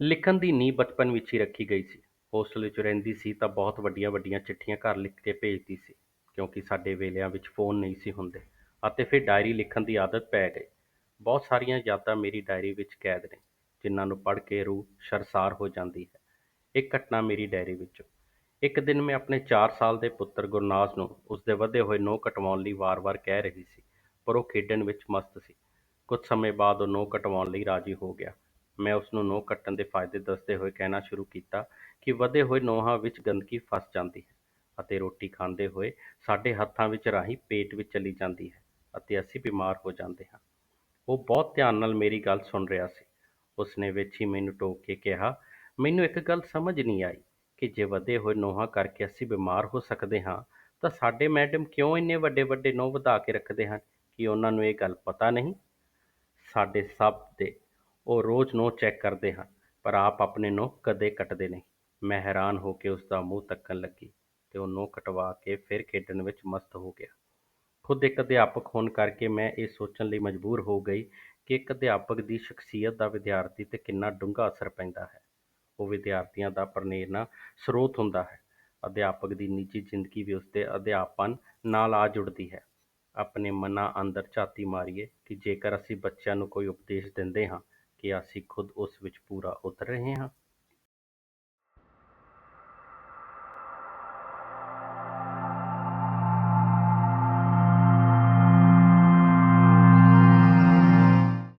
ਲਿਖਣ ਦੀ ਨੀਂਹ ਬਚਪਨ ਵਿੱਚ ਹੀ ਰੱਖੀ ਗਈ ਸੀ। ਹੋਸਟਲ ਵਿੱਚ ਰਹਿੰਦੀ ਸੀ ਤਾਂ ਬਹੁਤ ਵੱਡੀਆਂ ਵੱਡੀਆਂ ਚਿੱਠੀਆਂ ਘਰ ਲਿਖ ਕੇ ਭੇਜਦੀ ਸੀ, ਕਿਉਂਕਿ ਸਾਡੇ ਵੇਲਿਆਂ ਵਿੱਚ ਫੋਨ ਨਹੀਂ ਸੀ ਹੁੰਦੇ ਅਤੇ ਫਿਰ ਡਾਇਰੀ ਲਿਖਣ ਦੀ ਆਦਤ ਪੈ ਗਈ। ਬਹੁਤ ਸਾਰੀਆਂ ਯਾਦਾਂ ਮੇਰੀ ਡਾਇਰੀ ਵਿੱਚ ਕੈਦ ਨੇ, ਜਿਨ੍ਹਾਂ ਨੂੰ ਪੜ੍ਹ ਕੇ ਰੂਹ ਸ਼ਰਸਾਰ ਹੋ ਜਾਂਦੀ ਹੈ। ਇੱਕ ਘਟਨਾ ਮੇਰੀ ਡਾਇਰੀ ਵਿੱਚੋਂ। ਇੱਕ ਦਿਨ ਮੈਂ ਆਪਣੇ ਚਾਰ ਸਾਲ ਦੇ ਪੁੱਤਰ ਗੁਰਨਾਜ਼ ਨੂੰ ਉਸਦੇ ਵਧੇ ਹੋਏ ਨਹੁੰ ਕਟਵਾਉਣ ਲਈ ਵਾਰ-ਵਾਰ ਕਹਿ ਰਹੀ ਸੀ, ਪਰ ਉਹ ਖੇਡਣ ਵਿੱਚ ਮਸਤ ਸੀ। ਕੁਝ ਸਮੇਂ ਬਾਅਦ ਉਹ ਨਹੁੰ ਕਟਵਾਉਣ ਲਈ ਰਾਜ਼ੀ ਹੋ ਗਿਆ। ਮੈਂ ਉਸ ਨੂੰ ਨਹੁੰ ਕੱਟਣ ਦੇ ਫਾਇਦੇ ਦੱਸਦੇ ਹੋਏ ਕਹਿਣਾ ਸ਼ੁਰੂ ਕੀਤਾ ਕਿ ਵਧੇ ਹੋਏ ਨਹੁੰਾਂ ਵਿੱਚ ਗੰਦਗੀ ਫਸ ਜਾਂਦੀ ਹੈ ਅਤੇ ਰੋਟੀ ਖਾਂਦੇ ਹੋਏ ਸਾਡੇ ਹੱਥਾਂ ਵਿੱਚ ਰਾਹੀਂ ਪੇਟ ਵਿੱਚ ਚਲੀ ਜਾਂਦੀ ਹੈ ਅਤੇ ਅਸੀਂ ਬਿਮਾਰ ਹੋ ਜਾਂਦੇ ਹਾਂ। ਉਹ ਬਹੁਤ ਧਿਆਨ ਨਾਲ ਮੇਰੀ ਗੱਲ ਸੁਣ ਰਿਹਾ ਸੀ। ਉਸਨੇ ਵਿੱਚ ਹੀ ਮੈਨੂੰ ਟੋਕ ਕੇ ਕਿਹਾ, ਮੈਨੂੰ ਇੱਕ ਗੱਲ ਸਮਝ ਨਹੀਂ ਆਈ ਕਿ ਜੇ ਵਧੇ ਹੋਏ ਨੋਹਾਂ ਕਰਕੇ ਅਸੀਂ ਬਿਮਾਰ ਹੋ ਸਕਦੇ ਹਾਂ, ਤਾਂ ਸਾਡੇ ਮੈਡਮ ਕਿਉਂ ਇੰਨੇ ਵੱਡੇ ਵੱਡੇ ਨਹੁੰ ਵਧਾ ਕੇ ਰੱਖਦੇ ਹਨ? ਕਿ ਉਹਨਾਂ ਨੂੰ ਇਹ ਗੱਲ ਪਤਾ ਨਹੀਂ? ਸਾਡੇ ਸਭ ਦੇ ਉਹ ਰੋਜ਼ ਨਹੁੰ ਚੈੱਕ ਕਰਦੇ ਹਨ, ਪਰ ਆਪ ਆਪਣੇ ਨਹੁੰ ਕਦੇ ਕੱਟਦੇ ਨਹੀਂ। ਮੈਂ ਹੈਰਾਨ ਹੋ ਕੇ ਉਸ ਦਾ ਮੂੰਹ ਤੱਕਣ ਲੱਗੀ ਤੇ ਉਹ ਨਹੁੰ ਕਟਵਾ ਕੇ ਫਿਰ ਖੇਡਣ ਵਿੱਚ ਮਸਤ ਹੋ ਗਿਆ। ਖੁਦ ਇੱਕ ਅਧਿਆਪਕ ਹੋਣ ਕਰਕੇ ਮੈਂ ਇਹ ਸੋਚਣ ਲਈ ਮਜਬੂਰ ਹੋ ਗਈ ਕਿ ਇੱਕ ਅਧਿਆਪਕ ਦੀ ਸ਼ਖਸੀਅਤ ਦਾ ਵਿਦਿਆਰਥੀ ਤੇ ਕਿੰਨਾ ਡੂੰਘਾ ਅਸਰ ਪੈਂਦਾ ਹੈ। ਉਹ ਵਿਦਿਆਰਥੀਆਂ ਦਾ ਪ੍ਰੇਰਨਾ ਸਰੋਤ ਹੁੰਦਾ ਹੈ। ਅਧਿਆਪਕ ਦੀ ਨਿੱਜੀ ਜ਼ਿੰਦਗੀ ਵੀ ਉਸਦੇ ਅਧਿਆਪਨ ਨਾਲ ਆ ਜੁੜਦੀ ਹੈ। ਆਪਣੇ ਮਨਾਂ ਅੰਦਰ ਝਾਤੀ ਮਾਰੀਏ ਕਿ ਜੇਕਰ ਅਸੀਂ ਬੱਚਿਆਂ ਨੂੰ ਕੋਈ ਉਪਦੇਸ਼ ਦਿੰਦੇ ਹਾਂ ਕਿ ਅਸੀਂ ਖੁਦ ਉਸ ਵਿੱਚ ਪੂਰਾ ਉਤਰ ਰਹੇ ਹਾਂ।